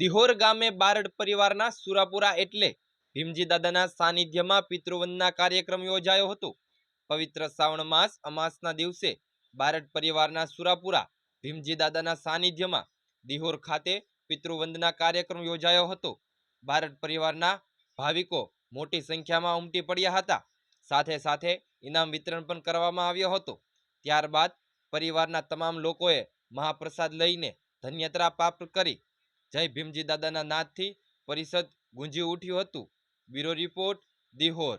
દિહોર ગામે બારડ પરિવારના સુરાપુરા એટલે ભીમજી દાદાના સાનિધ્યમાં પિતૃવંદના કાર્યક્રમ યોજાયો હતો. પવિત્ર શ્રાવણ માસ અમાસના દિવસે બારડ પરિવારના સુરાપુરા ભીમજી દાદાના સાનિધ્યમાં દિહોર ખાતે પિતૃવંદના કાર્યક્રમ યોજાયો હતો. બારડ પરિવારના ભાવિકો મોટી સંખ્યામાં ઉમટી પડ્યા હતા. સાથે સાથે ઇનામ વિતરણ પણ કરવામાં આવ્યો હતો. ત્યારબાદ પરિવારના તમામ લોકોએ મહાપ્રસાદ લઈને ધન્યત્રા પ્રાપ્ત કરી જય ભીમજી દાદાના નાદથી પરિષદ ગુંજી ઉઠ્યું હતું. Bureau report Dihor.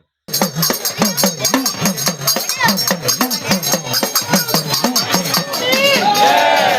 તમારો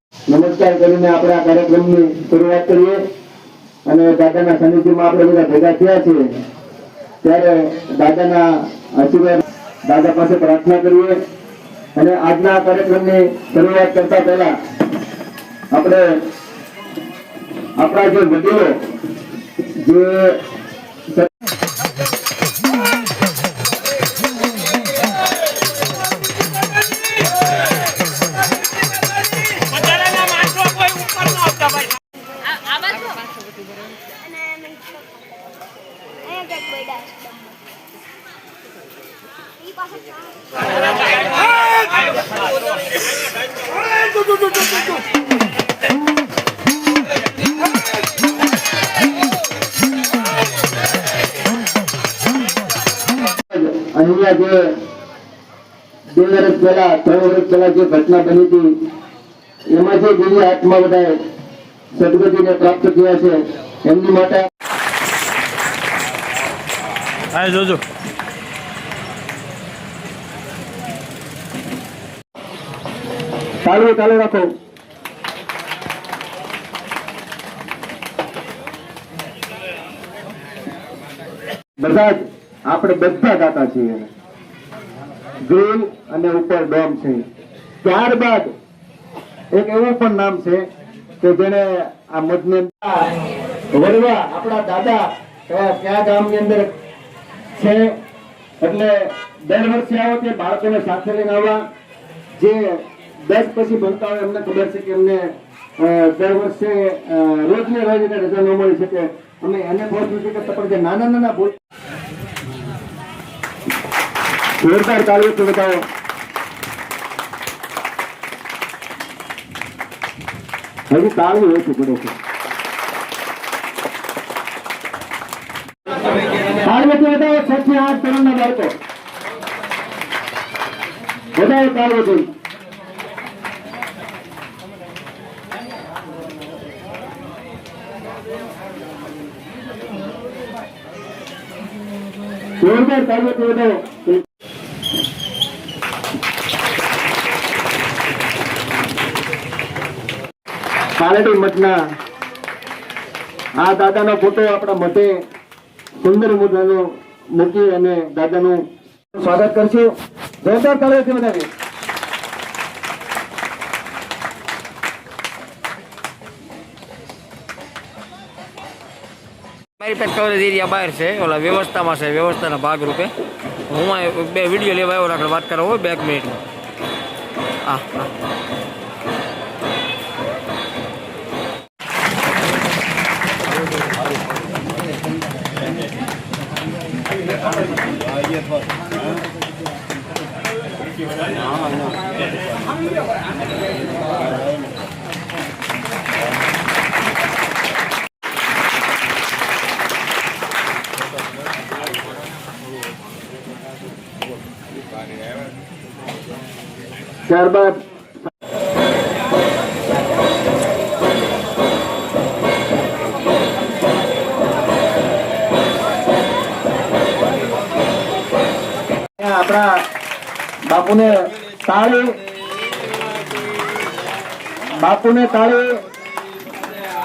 નમસ્કાર કરીને આપણે આ કાર્યક્રમની શરૂઆત કરીએ. અને દાદાના સાનિધ્યમાં આપણે બધા ભેગા થયા છીએ. ત્યારે દાદાના આશીર્વાદ દાદા પાસે પ્રાર્થના કરીએ. અને આજના કાર્યક્રમની શરૂઆત કરતા પહેલા આપણે આપણા જે વડીલો, જે અહીંયા જે બે વર્ષ પહેલા, ત્રણ વર્ષ પહેલા જે ઘટના બની હતી, એમાં જે દિવ્ય આત્મા બધાએ સદગતિને પ્રાપ્ત થયા છે, એમની માટે હા, જોજો. ચાલુ ચાલુ રાખો. બધા જ આપણે બધા ગાતા છીએ. ગ્રીલ અને ઉપર ડોમ છે. ત્યારબાદ એક એવું પણ નામ છે કે જેને આ મધને વડવા આપણા દાદા કયા કયા ગામની અંદર છે? એટલે દર વર્ષે આવો તે બાળકોને સાથે લઈને આવવા. જે દસ પછી ભણતા હોય એમને ખબર છે કે એમને દર વર્ષે રોજ ને રોજ એને રજા ન મળી શકે. અમે એને પહોંચ્યું છે કે પણ જે નાના નાના ભૂલ જોરદાર તાળીઓથી બતાવો હજી તાળીઓ હોય છે તાળીઓથી બતાવો, છ થી આઠ ધોરણના બાળકો. બધાએ તાળીઓથી જોરદાર બતાવો પાલડી મઠના આ દાદાનો ફોટો આપણા મતે સુંદર મુદ્દાનો મૂકી અને દાદાનું સ્વાગત કરશું. જોરદાર તાળીઓથી બધાને. આઈપેડ કવરેજ એરિયા બહાર છે, ઓલા વ્યવસ્થામાં છે, વ્યવસ્થાના ભાગરૂપે. હું બે વીડિયો લેવા આવ્યો આગળ વાત કરો હોય, બે મિનિટમાં. હા હા. ત્યારબાદ આપણા બાપુને તાળી. બાપુને તાળી.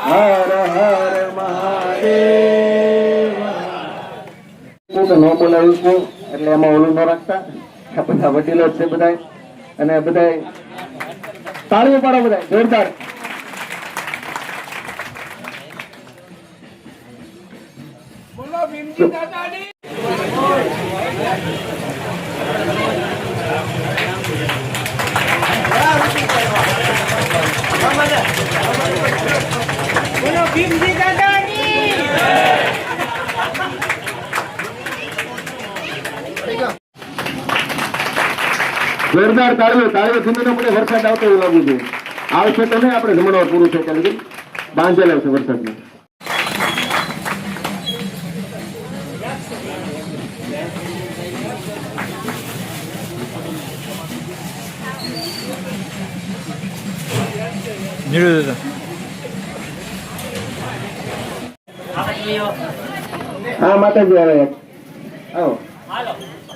હર હર મહાદેવ. ન બોલાવ્યું છું, એટલે એમાં ઓલું ન રાખતા. બધા વડીલો છે બધા અને બધા તાળીઓ પાડો બધા જોરદાર જોરદાર તાળીઓ તાળીઓ ધીમે મને વરસાદ આવતો એવું લાગુ છે આવશે તો નહીં આપણે જમણવાર પૂરું છે કારણ કે બાંધેલા છે વરસાદમાં. હા માતાજી આવે. આવો. હાલો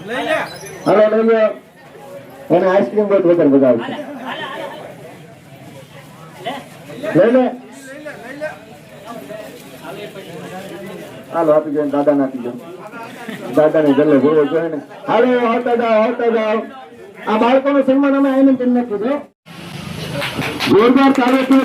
લઈ લો એને આઈસ્ક્રીમ બહુ વધારે બધા આવશે લઈ લે. હાલો આપી દો દાદા ને આપી દો. દાદા ને જલ્લે જોવો જોઈએ ને. હાલો હોતા જાઓ હોતા જાઓ. આ બાળકોનું સન્માન અમે આઈને કરી કીધું. જોરદાર ચાલે તો